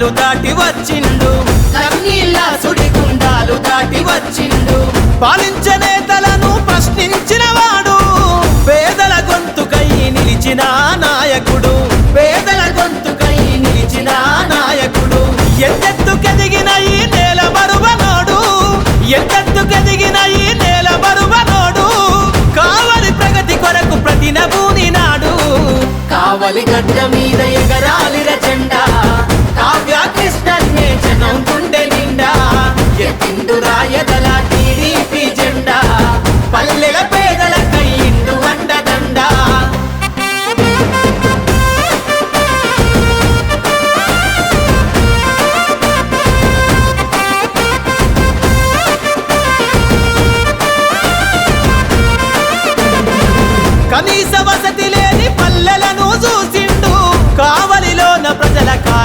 గుండాలు దాటి వచ్చిండు. కన్నీళ్ళ సుడిగుండాలు దాటి వచ్చిండు. పాలించనే తలను ప్రశ్నించిన వాడు. పేదల గొంతుకై నిలిచిన నాయకుడు. పేదల గొంతుకై నిలిచిన నాయకుడు. ఎత్తెత్తుకెదిగిన ఈ నేల బరువనోడు ఎత్తెత్తుకెదిగిన ఈ నేల బరువనోడు కావలి ప్రగతి కొరకు ప్రతినభూని నాడు. కావలి గడ్డ మీద ఎగరాలిర జెండా. గుండె నిండా ఎత్తిండు రాయదల టీడీపీ జెండా పల్లెల పేదల కయ్యిండు వండదండా కనీస వసతి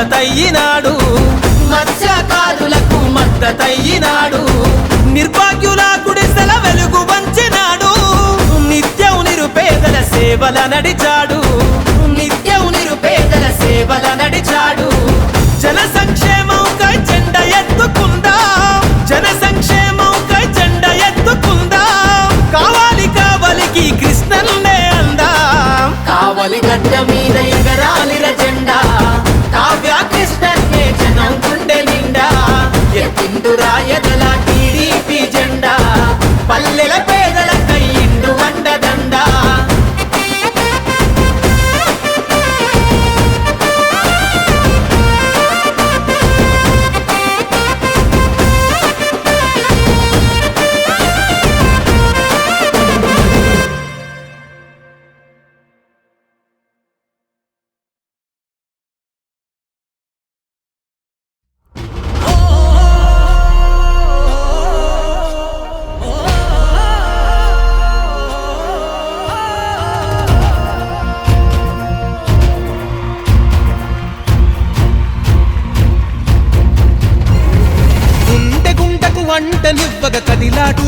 మద్దతయ్యినాడు. మత్స్యకారులకు మద్దతయ్యినాడు. నిర్భాగ్యుల గుడిసెల వెలుగు వంచినాడు. నిత్యం నిరుపేదల సేవల నడిచాడు. నిత్యం నిరుపేదల సేవల నడిచాడు. జన సంక్షేమంకై జెండ ఎత్తుకుందా? జన సంక్షేమంకై జెండ ఎత్తుకుందా? కావాలి కావలికి కృష్ణన్నే అందా? కావలి గడ్డ మీద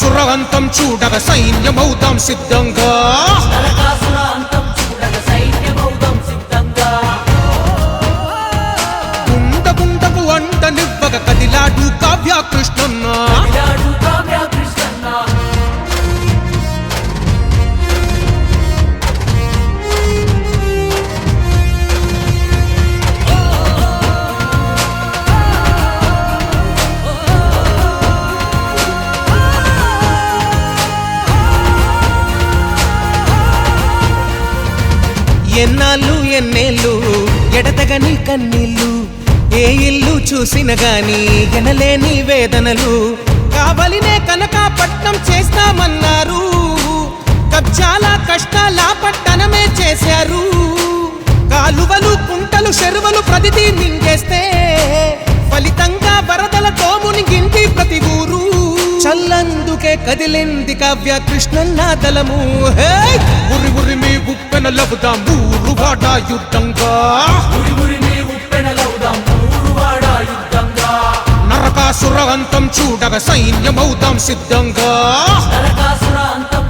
నరకాసుర చూడగ సైన్యమవుతాం సిద్ధంగా. ఎన్నాళ్ళు ఎన్నేళ్ళు ఎడతగని కన్నీళ్ళు ఏ ఇల్లు చూసిన గాని ఎనలేని వేదనలు. కావలినే కనక పట్నం చేస్తామన్నారు. కబ్జాల కష్టాల పట్టణమే చేశారు. కాలువలు కుంటలు చెరువులు ప్రతిదీ మింగేస్తే ఫలితంగా వరదలతో మునిగింది ప్రతి ఊరు. చల్లందుకే కదిలింది కావ్య కృష్ణన్న దళము హే! ఉరి ఉరి మీ ఉప్పెన లబుదాం ఊరు వాడ యుద్ధంగా. నరకాసుర అంతం చూడగ సైన్యమవుతాం సిద్ధంగా. నరకాసురాంతం చూడగ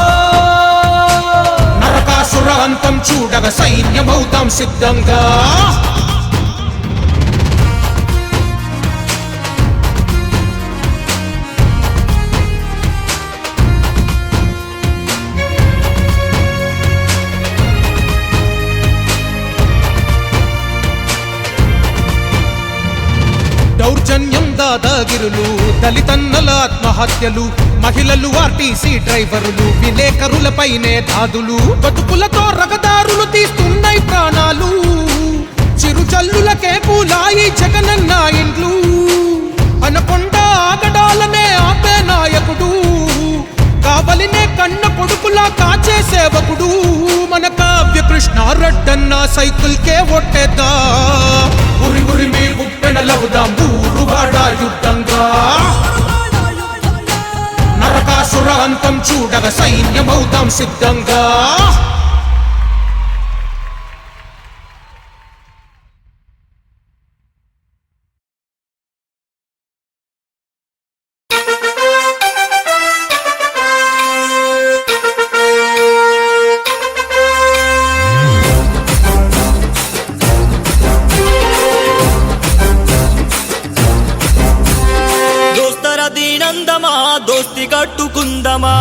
అంతం చూడగ సైన్యమవుతాం సిద్ధంగా. దౌర్జన్యం దాదాగిరులు దళితన్నల ఆత్మహత్యలు మహిళలు ఆర్టీసీ డ్రైవర్లు విలేకరులపైనే దాదులు. బతుకులతో రగదారులు తీస్తున్నాయి ప్రాణాలు. చిరుచల్లులకే పూలాయి జగనన్న ఇండ్లు. అనకొండ ఆగడాలనే ఆపే నాయకుడు. కావలినే కన్న కొడుకులా కాచే సేవకుడు. మన కావ్య కృష్ణ రెడ్డన్న సైకిల్ కే ఒట్టేదా ఉరి ఉరి మీ ఉప్పెన లవుదాం ఊరు యుద్ధంగా. అసురాంతం చూడగ సైన్యమవుతాం సిద్ధంగా. దోస్తి కట్టు అందమా